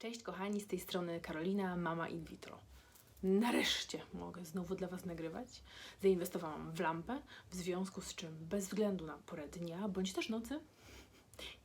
Cześć kochani, z tej strony Karolina, mama in vitro. Nareszcie mogę znowu dla Was nagrywać. Zainwestowałam w lampę, w związku z czym bez względu na porę dnia bądź też nocy,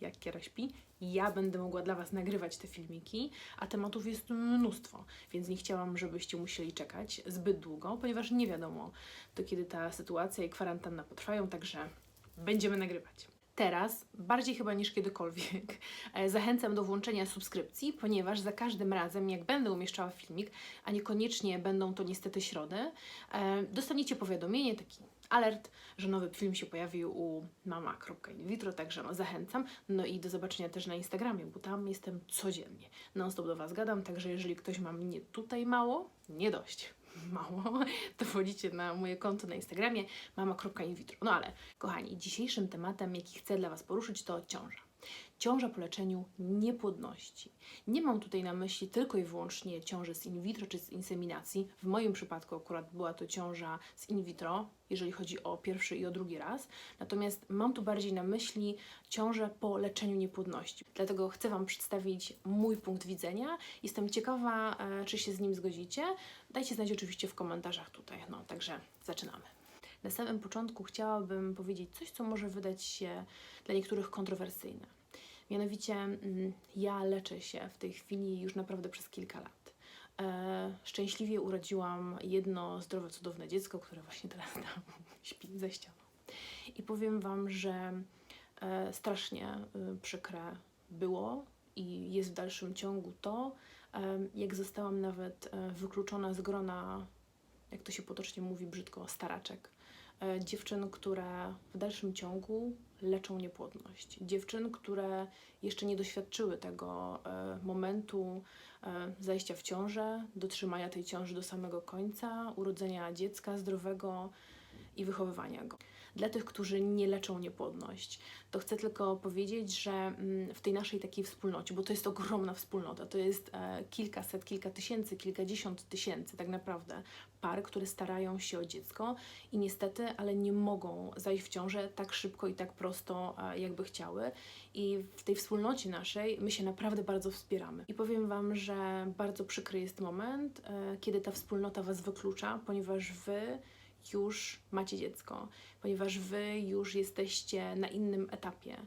jak Kiera śpi, ja będę mogła dla Was nagrywać te filmiki, a tematów jest mnóstwo, więc nie chciałam, żebyście musieli czekać zbyt długo, ponieważ nie wiadomo, do kiedy ta sytuacja i kwarantanna potrwają, także będziemy nagrywać. Teraz, bardziej chyba niż kiedykolwiek, e, zachęcam do włączenia subskrypcji, ponieważ za każdym razem, jak będę umieszczała filmik, a niekoniecznie będą to niestety środy, e, dostaniecie powiadomienie, taki alert, że nowy film się pojawił u mama.invitro, także no, zachęcam. No i do zobaczenia też na Instagramie, bo tam jestem codziennie. Non-stop do Was gadam, także jeżeli ktoś ma mnie tutaj mało, nie dość mało, to wchodzicie na moje konto na Instagramie mama.invitro. No ale, kochani, dzisiejszym tematem, jaki chcę dla Was poruszyć, to ciąża. Ciąża po leczeniu niepłodności. Nie mam tutaj na myśli tylko i wyłącznie ciąży z in vitro czy z inseminacji. W moim przypadku akurat była to ciąża z in vitro, jeżeli chodzi o pierwszy i o drugi raz. Natomiast mam tu bardziej na myśli ciążę po leczeniu niepłodności. Dlatego chcę Wam przedstawić mój punkt widzenia. Jestem ciekawa, e, czy się z nim zgodzicie. Dajcie znać oczywiście w komentarzach tutaj. No, także zaczynamy. Na samym początku chciałabym powiedzieć coś, co może wydać się dla niektórych kontrowersyjne. Mianowicie mm, ja leczę się w tej chwili już naprawdę przez kilka lat. E, szczęśliwie urodziłam jedno zdrowe, cudowne dziecko, które właśnie teraz tam śpi ze ścianą. I powiem Wam, że e, strasznie e, przykre było i jest w dalszym ciągu to, jak zostałam nawet wykluczona z grona, jak to się potocznie mówi brzydko, staraczek dziewczyn, które w dalszym ciągu leczą niepłodność. Dziewczyn, które jeszcze nie doświadczyły tego e, momentu e, zajścia w ciążę, dotrzymania tej ciąży do samego końca, urodzenia dziecka zdrowego i wychowywania go. Dla tych, którzy nie leczą niepłodność, to chcę tylko powiedzieć, że mm, w tej naszej takiej wspólnocie, bo to jest ogromna wspólnota, to jest e, kilkaset, kilka tysięcy, kilkadziesiąt tysięcy tak naprawdę par, które starają się o dziecko i niestety, ale nie mogą zajść w ciążę tak szybko i tak prosto, e, jakby chciały. I w tej wspólnocie naszej my się naprawdę bardzo wspieramy. I powiem Wam, że bardzo przykry jest moment, e, kiedy ta wspólnota Was wyklucza, ponieważ Wy już macie dziecko, ponieważ Wy już jesteście na innym etapie.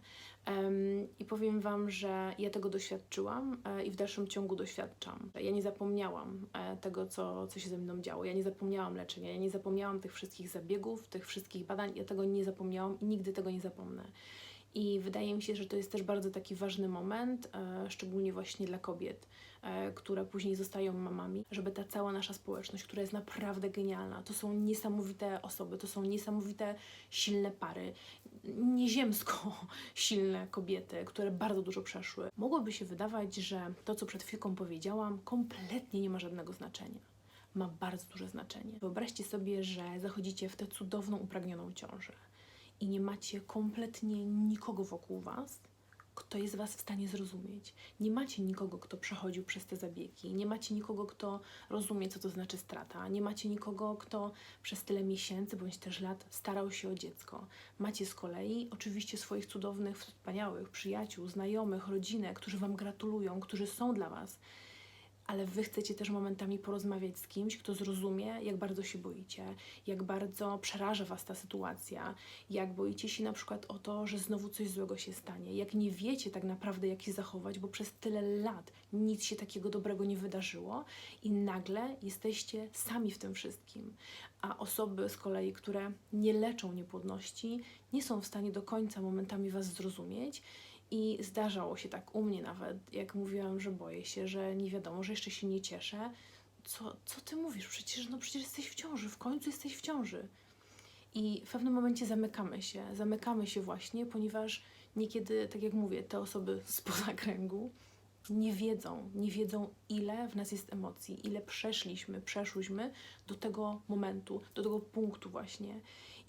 I powiem Wam, że ja tego doświadczyłam e, i w dalszym ciągu doświadczam. Ja nie zapomniałam e, tego, co, co się ze mną działo. Ja nie zapomniałam leczenia, ja nie zapomniałam tych wszystkich zabiegów, tych wszystkich badań. Ja tego nie zapomniałam i nigdy tego nie zapomnę. I wydaje mi się, że to jest też bardzo taki ważny moment, e, szczególnie właśnie dla kobiet, e, które później zostają mamami, żeby ta cała nasza społeczność, która jest naprawdę genialna, to są niesamowite osoby, to są niesamowite, silne pary, nieziemsko silne kobiety, które bardzo dużo przeszły. Mogłoby się wydawać, że to, co przed chwilką powiedziałam, kompletnie nie ma żadnego znaczenia ma bardzo duże znaczenie. Wyobraźcie sobie, że zachodzicie w tę cudowną, upragnioną ciążę i nie macie kompletnie nikogo wokół Was, kto jest Was w stanie zrozumieć. Nie macie nikogo, kto przechodził przez te zabiegi, nie macie nikogo, kto rozumie, co to znaczy strata, nie macie nikogo, kto przez tyle miesięcy bądź też lat starał się o dziecko. Macie z kolei oczywiście swoich cudownych, wspaniałych przyjaciół, znajomych, rodzinę, którzy Wam gratulują, którzy są dla Was ale wy chcecie też momentami porozmawiać z kimś, kto zrozumie, jak bardzo się boicie, jak bardzo przeraża was ta sytuacja, jak boicie się na przykład o to, że znowu coś złego się stanie, jak nie wiecie tak naprawdę, jak się zachować, bo przez tyle lat nic się takiego dobrego nie wydarzyło i nagle jesteście sami w tym wszystkim. A osoby z kolei, które nie leczą niepłodności, nie są w stanie do końca momentami was zrozumieć i zdarzało się tak u mnie nawet, jak mówiłam, że boję się, że nie wiadomo, że jeszcze się nie cieszę. Co, co ty mówisz? Przecież, no przecież jesteś w ciąży, w końcu jesteś w ciąży. I w pewnym momencie zamykamy się, zamykamy się właśnie, ponieważ niekiedy, tak jak mówię, te osoby spoza kręgu nie wiedzą, nie wiedzą, ile w nas jest emocji, ile przeszliśmy, przeszłyśmy do tego momentu, do tego punktu właśnie.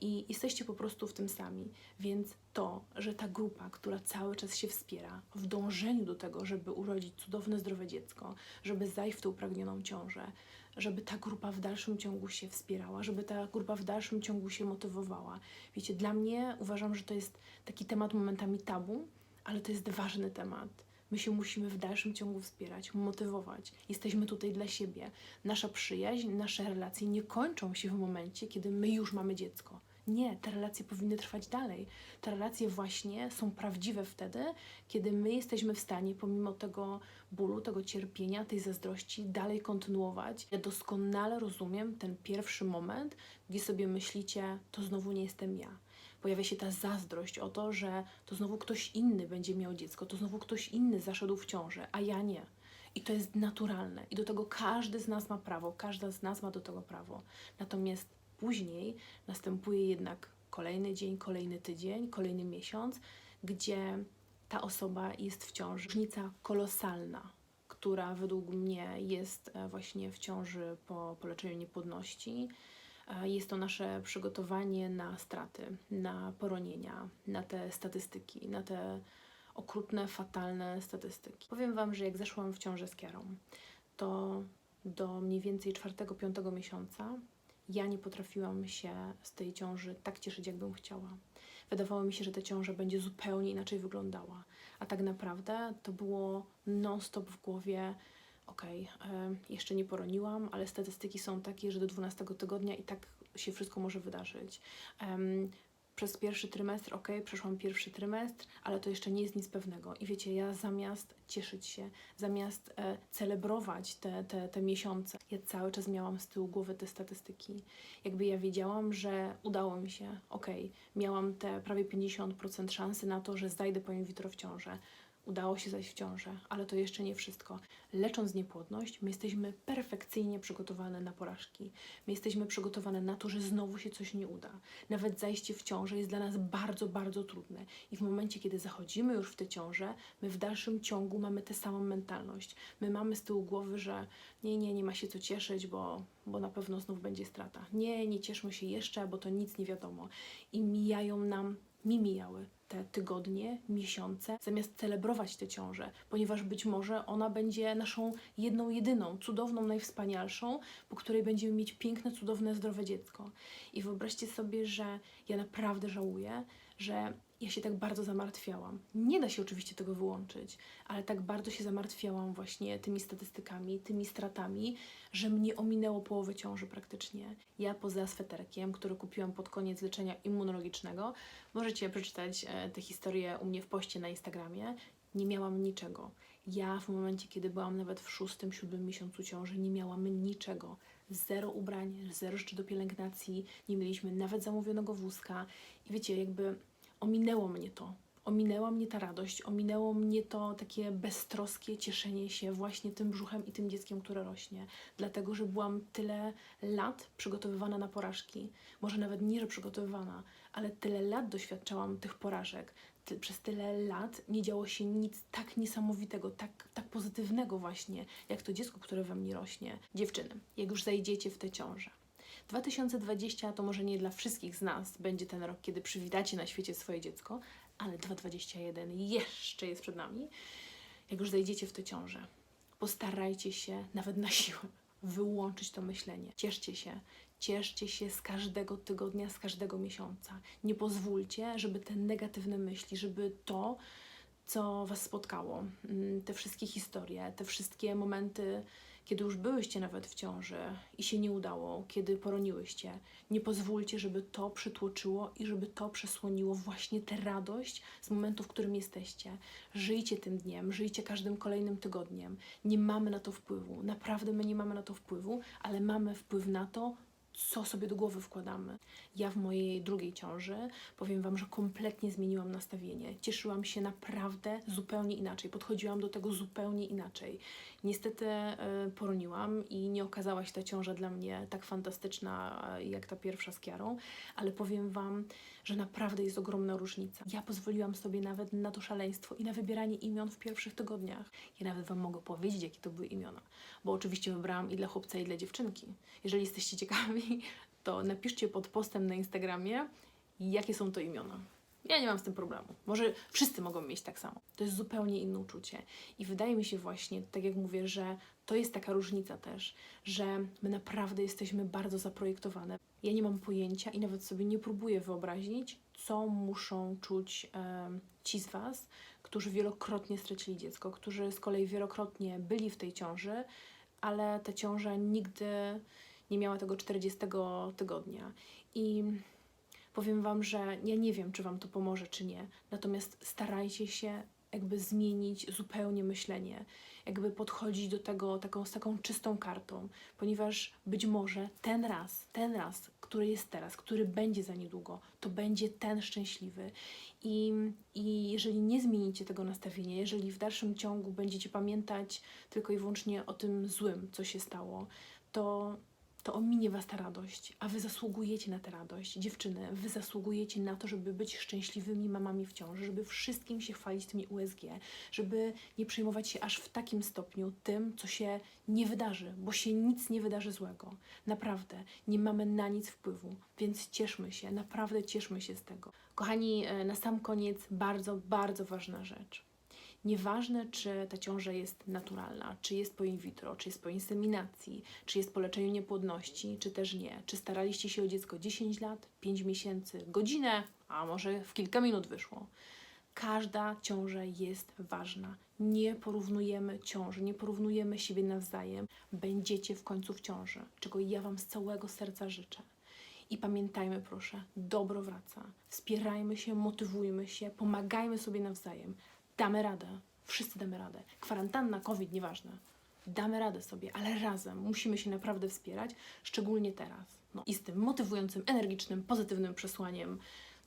I jesteście po prostu w tym sami. Więc to, że ta grupa, która cały czas się wspiera w dążeniu do tego, żeby urodzić cudowne, zdrowe dziecko, żeby zajść w tę upragnioną ciążę, żeby ta grupa w dalszym ciągu się wspierała, żeby ta grupa w dalszym ciągu się motywowała. Wiecie, dla mnie uważam, że to jest taki temat momentami tabu, ale to jest ważny temat My się musimy w dalszym ciągu wspierać, motywować. Jesteśmy tutaj dla siebie. Nasza przyjaźń, nasze relacje nie kończą się w momencie, kiedy my już mamy dziecko. Nie, te relacje powinny trwać dalej. Te relacje właśnie są prawdziwe wtedy, kiedy my jesteśmy w stanie, pomimo tego bólu, tego cierpienia, tej zazdrości, dalej kontynuować. Ja doskonale rozumiem ten pierwszy moment, gdzie sobie myślicie, to znowu nie jestem ja. Pojawia się ta zazdrość o to, że to znowu ktoś inny będzie miał dziecko, to znowu ktoś inny zaszedł w ciążę, a ja nie. I to jest naturalne. I do tego każdy z nas ma prawo, każda z nas ma do tego prawo. Natomiast później następuje jednak kolejny dzień, kolejny tydzień, kolejny miesiąc, gdzie ta osoba jest w ciąży. Różnica kolosalna, która według mnie jest e, właśnie w ciąży po, po leczeniu niepłodności. Jest to nasze przygotowanie na straty, na poronienia, na te statystyki, na te okrutne, fatalne statystyki. Powiem Wam, że jak zeszłam w ciążę z Kiarą, to do mniej więcej czwartego, piątego miesiąca ja nie potrafiłam się z tej ciąży tak cieszyć, jakbym chciała. Wydawało mi się, że ta ciąża będzie zupełnie inaczej wyglądała, a tak naprawdę to było non-stop w głowie. Okej, e, jeszcze nie poroniłam, ale statystyki są takie, że do 12 tygodnia i tak się wszystko może wydarzyć. Em, przez pierwszy trymestr, ok, przeszłam pierwszy trymestr, ale to jeszcze nie jest nic pewnego. I wiecie, ja zamiast cieszyć się, zamiast e, celebrować te, te, te miesiące, ja cały czas miałam z tyłu głowy te statystyki. Jakby ja wiedziałam, że udało mi się, ok, miałam te prawie 50% szansy na to, że zajdę po in vitro w ciążę. Udało się zajść w ciążę, ale to jeszcze nie wszystko. Lecząc niepłodność, my jesteśmy perfekcyjnie przygotowane na porażki. My jesteśmy przygotowane na to, że znowu się coś nie uda. Nawet zajście w ciążę jest dla nas bardzo, bardzo trudne. I w momencie, kiedy zachodzimy już w tę ciążę, my w dalszym ciągu mamy tę samą mentalność. My mamy z tyłu głowy, że nie, nie, nie ma się co cieszyć, bo, bo na pewno znów będzie strata. Nie, nie cieszmy się jeszcze, bo to nic nie wiadomo. I mijają nam, mi mijały te tygodnie, miesiące, zamiast celebrować tę ciążę, ponieważ być może ona będzie naszą jedną, jedyną, cudowną, najwspanialszą, po której będziemy mieć piękne, cudowne, zdrowe dziecko. I wyobraźcie sobie, że ja naprawdę żałuję, że ja się tak bardzo zamartwiałam. Nie da się oczywiście tego wyłączyć, ale tak bardzo się zamartwiałam właśnie tymi statystykami, tymi stratami, że mnie ominęło połowę ciąży praktycznie. Ja poza sweterkiem, który kupiłam pod koniec leczenia immunologicznego, możecie przeczytać e, tę historię u mnie w poście na Instagramie, nie miałam niczego. Ja w momencie, kiedy byłam nawet w szóstym, siódmym miesiącu ciąży, nie miałam niczego. Zero ubrań, zero rzeczy do pielęgnacji, nie mieliśmy nawet zamówionego wózka. I wiecie, jakby ominęło mnie to. Ominęła mnie ta radość, ominęło mnie to takie beztroskie cieszenie się właśnie tym brzuchem i tym dzieckiem, które rośnie. Dlatego, że byłam tyle lat przygotowywana na porażki. Może nawet nie, że przygotowywana, ale tyle lat doświadczałam tych porażek. Ty, przez tyle lat nie działo się nic tak niesamowitego, tak, tak pozytywnego właśnie, jak to dziecko, które we mnie rośnie. Dziewczyny, jak już zajdziecie w tę ciążę, 2020 to może nie dla wszystkich z nas będzie ten rok, kiedy przywitacie na świecie swoje dziecko, ale 2021 jeszcze jest przed nami. Jak już zajdziecie w tę ciążę, postarajcie się nawet na siłę wyłączyć to myślenie. Cieszcie się, cieszcie się z każdego tygodnia, z każdego miesiąca. Nie pozwólcie, żeby te negatywne myśli, żeby to, co Was spotkało, mm, te wszystkie historie, te wszystkie momenty, kiedy już byłyście nawet w ciąży i się nie udało, kiedy poroniłyście, nie pozwólcie, żeby to przytłoczyło i żeby to przesłoniło właśnie tę radość z momentu, w którym jesteście. Żyjcie tym dniem, żyjcie każdym kolejnym tygodniem. Nie mamy na to wpływu, naprawdę my nie mamy na to wpływu, ale mamy wpływ na to, co sobie do głowy wkładamy. Ja w mojej drugiej ciąży powiem Wam, że kompletnie zmieniłam nastawienie. Cieszyłam się naprawdę zupełnie inaczej, podchodziłam do tego zupełnie inaczej. Niestety e, poroniłam i nie okazała się ta ciąża dla mnie tak fantastyczna e, jak ta pierwsza z Kiarą, ale powiem Wam, że naprawdę jest ogromna różnica. Ja pozwoliłam sobie nawet na to szaleństwo i na wybieranie imion w pierwszych tygodniach. Ja nawet Wam mogę powiedzieć, jakie to były imiona, bo oczywiście wybrałam i dla chłopca, i dla dziewczynki. Jeżeli jesteście ciekawi, to napiszcie pod postem na Instagramie, jakie są to imiona. Ja nie mam z tym problemu. Może wszyscy mogą mieć tak samo. To jest zupełnie inne uczucie. I wydaje mi się właśnie, tak jak mówię, że to jest taka różnica też, że my naprawdę jesteśmy bardzo zaprojektowane. Ja nie mam pojęcia i nawet sobie nie próbuję wyobrazić, co muszą czuć em, ci z Was, którzy wielokrotnie stracili dziecko, którzy z kolei wielokrotnie byli w tej ciąży, ale ta ciąża nigdy nie miała tego 40 tygodnia. I powiem Wam, że ja nie wiem, czy Wam to pomoże, czy nie, natomiast starajcie się jakby zmienić zupełnie myślenie, jakby podchodzić do tego taką, z taką czystą kartą, ponieważ być może ten raz, ten raz, który jest teraz, który będzie za niedługo, to będzie ten szczęśliwy. I, I jeżeli nie zmienicie tego nastawienia, jeżeli w dalszym ciągu będziecie pamiętać tylko i wyłącznie o tym złym, co się stało, to, to ominie Was ta radość, a Wy zasługujecie na tę radość. Dziewczyny, Wy zasługujecie na to, żeby być szczęśliwymi mamami w ciąży, żeby wszystkim się chwalić tymi USG, żeby nie przejmować się aż w takim stopniu tym, co się nie wydarzy, bo się nic nie wydarzy złego. Naprawdę, nie mamy na nic wpływu, więc cieszmy się, naprawdę cieszmy się z tego. Kochani, e, na sam koniec bardzo, bardzo ważna rzecz. Nieważne, czy ta ciąża jest naturalna, czy jest po in vitro, czy jest po inseminacji, czy jest po leczeniu niepłodności, czy też nie. Czy staraliście się o dziecko 10 lat, 5 miesięcy, godzinę, a może w kilka minut wyszło. Każda ciąża jest ważna. Nie porównujemy ciąży, nie porównujemy siebie nawzajem. Będziecie w końcu w ciąży, czego ja Wam z całego serca życzę. I pamiętajmy, proszę, dobro wraca. Wspierajmy się, motywujmy się, pomagajmy sobie nawzajem. Damy radę. Wszyscy damy radę. Kwarantanna, COVID, nieważne. Damy radę sobie, ale razem musimy się naprawdę wspierać, szczególnie teraz. No i z tym motywującym, energicznym, pozytywnym przesłaniem.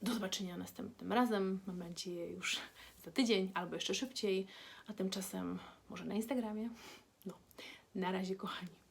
Do zobaczenia następnym razem. Mam nadzieję już za tydzień albo jeszcze szybciej, a tymczasem może na Instagramie. No, na razie, kochani.